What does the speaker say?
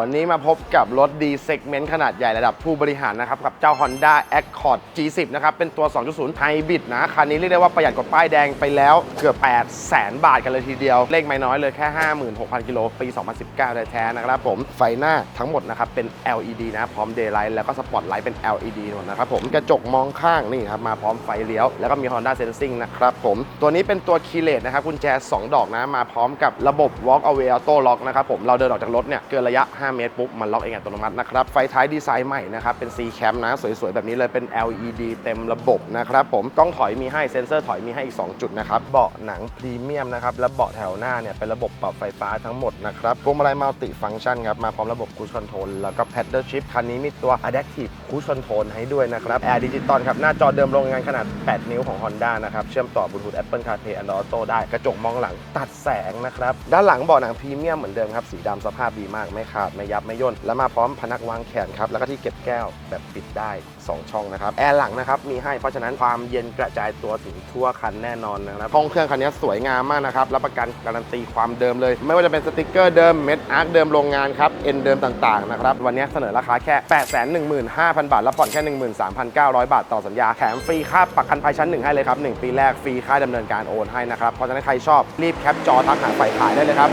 วันนี้มาพบกับรถดีเซกเมนต์ขนาดใหญ่ระดับผู้บริหารนะครับ กับเจ้า Honda Accord G10 นะครับ เป็นตัว 2.0 Hybrid นะ คันนี้เรียกได้ว่าประหยัดกว่าป้ายแดงไปแล้วเกือบ 8 0 0แสนบาทกันเลยทีเดียว เลขไม่น้อยเลยแค่ 56,000 กิโลปี 2019 แท้ๆนะครับผม ไฟหน้าทั้งหมดนะครับ เป็น LED นะ พร้อม Daylight แล้วก็สปอตไลท์เป็น LED หมดนะครับผมกระจกมองข้างนี่ครับมาพร้อมไฟเลี้ยวแล้วก็มี Honda Sensing นะครับผมตัวนี้เป็นตัว Keyless นะครับกุญแจ 2 ดอกนะมาพร้อมกับระบบ Walk Away Auto Lock นะครับผมเราเดินออกจากรถเนี่ยเกินระยะ5 5 เมตรปุ๊บ มันล็อกเองอัตโนมัตินะครับ ไฟท้ายดีไซน์ใหม่นะครับ เป็น C cam นะ สวยๆ แบบนี้เลยเป็น LED เต็มระบบนะครับผมกล้องถอยมีให้เซ็นเซอร์ถอยมีให้อีก 2 จุดนะครับ เบาะหนังพรีเมียมนะครับ และเบาะแถวหน้าเนี่ยเป็นระบบปรับไฟฟ้าทั้งหมดนะครับพวงมาลัยมัลติฟังก์ชันครับ มาพร้อมระบบ Cruise Control แล้วก็ Pedal Shift คันนี้มีตัว Adaptive Cruise Control ให้ด้วยนะครับแอร์ดิจิตอลครับหน้าจอเดิมโรงงานขนาด 8 นิ้วของ Honda นะครับเชื่อมต่อบลูทูธ Apple CarPlay Android Auto ได้กระจกมองหลังตัดแสงนะครับด้านหลังเบาะหนังพรีเมียมเหมือนเดิมครับสีดำสภาพดีมากไม่ขาดไม่ยับไม่ย่นและมาพร้อมพนักวางแขนครับแล้วก็ที่เก็บแก้วแบบปิดได้ 2 ช่องนะครับแอร์หลังนะครับมีให้เพราะฉะนั้นความเย็นกระจายตัวถึงทั่วคันแน่นอนนะครับห้องเครื่องคันนี้สวยงามมากนะครับรับประกันการันตีความเดิมเลย ไม่ว่าจะเป็นสติกเกอร์เดิมเม็ดอาร์คเดิมโรงงานครับเอ็นเดิมต่างๆนะครับวันนี้เสนอราคาแค่ 815,000 บาทแล้วผ่อนแค่ 13,900 บาทต่อสัญญาแถมฟรีค่าประกันภัยชั้นหนึ่งให้เลยครับ1ปีแรกฟรีค่าดำเนินการโอนให้นะครับเพราะฉะนั้นใครชอบรีบแคปจอทักหาฝ่ายขายได้เลยครับ